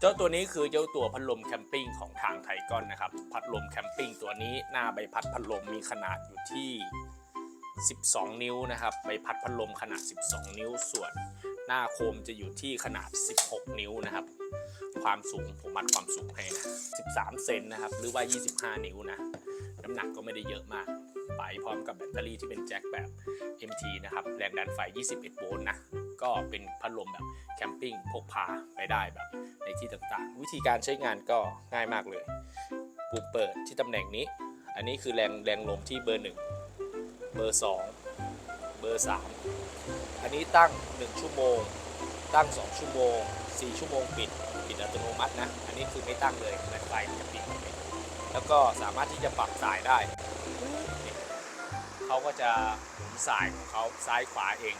เจ้าตัวนี้คือเจ้าตัวพัดลมแคมปิ้งของทางไทกอนนะครับ พัดลมแคมปิ้งตัวนี้หน้าใบพัดพัดลมมีขนาดอยู่ที่ 12 นิ้วนะครับ ใบพัดพัดลมขนาด 12 นิ้ว ส่วนหน้าโคมจะอยู่ที่ขนาด 16 นิ้วนะครับ ความสูงผมวัดความสูงให้นะ 13 เซนนะครับ หรือว่า 25 นิ้วนะ น้ำหนักก็ไม่ได้เยอะมาก ไปพร้อมกับแบตเตอรี่ที่เป็นแจ็คแบบ MT นะครับ แรงดันไฟ 21 โวลต์นะ ก็เป็นพัดลมแบบแคมปิ้งพกพาไปได้แบบ ในที่ต่างๆ วิธีการใช้งานก็ง่ายมากเลย ปุ่มเปิดที่ตำแหน่งนี้ อันนี้คือแรงแรงลมที่เบอร์ 1 เบอร์ 2 เบอร์ 3 อันนี้ตั้ง 1 ชั่วโมง ตั้ง 2 ชั่วโมง 4 ชั่วโมงปิด ปิดอัตโนมัตินะ อันนี้คือไม่ตั้งเลยแบตไฟจะปิดแล้วก็สามารถที่จะปรับสายได้ เขาก็จะหมุนสายของเขาซ้ายขวาเอง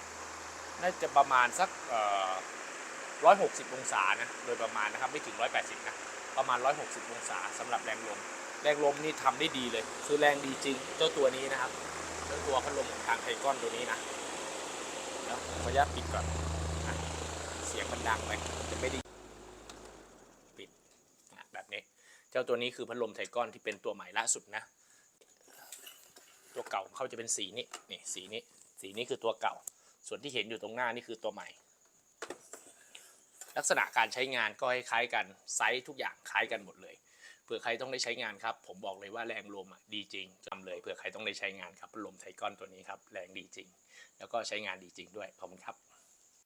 น่าจะประมาณสักเอ่อ160องศานะโดยประมาณนะครับไม่ถึง180นะประมาณ160องศาสำหรับแรงลมแรงลมนี่ทำได้ดีเลย คือแรงดีจริงเจ้าตัวนี้นะครับเจ้าตัวพัดลมของทางไทก้อนตัวนี้นะแล้วขออนุญาตปิดก่อนนะเสียงมันดังไปจะไม่ได้ปิดนะแบบนี้ เจ้าตัวนี้คือพัดลมไทก้อนที่เป็นตัวใหม่ล่าสุดนะ ตัวเก่าเขาจะเป็นสีนี้นี่สีนี้สีนี้คือตัวเก่า ส่วนที่เห็นอยู่ตรงหน้านี่คือตัวใหม่ ลักษณะการใช้งานก็คล้ายกันไซส์ทุกอย่างคล้ายกันหมดเลยเผื่อใครต้องได้ใช้งานครับ ผมบอกเลยว่าแรงลมอะดีจริงจำเลยเผื่อใครต้องได้ใช้งานครับลมไทก้อนตัวนี้ครับแรงดีจริง แล้วก็ใช้งานดีจริงด้วยขอบคุณครับ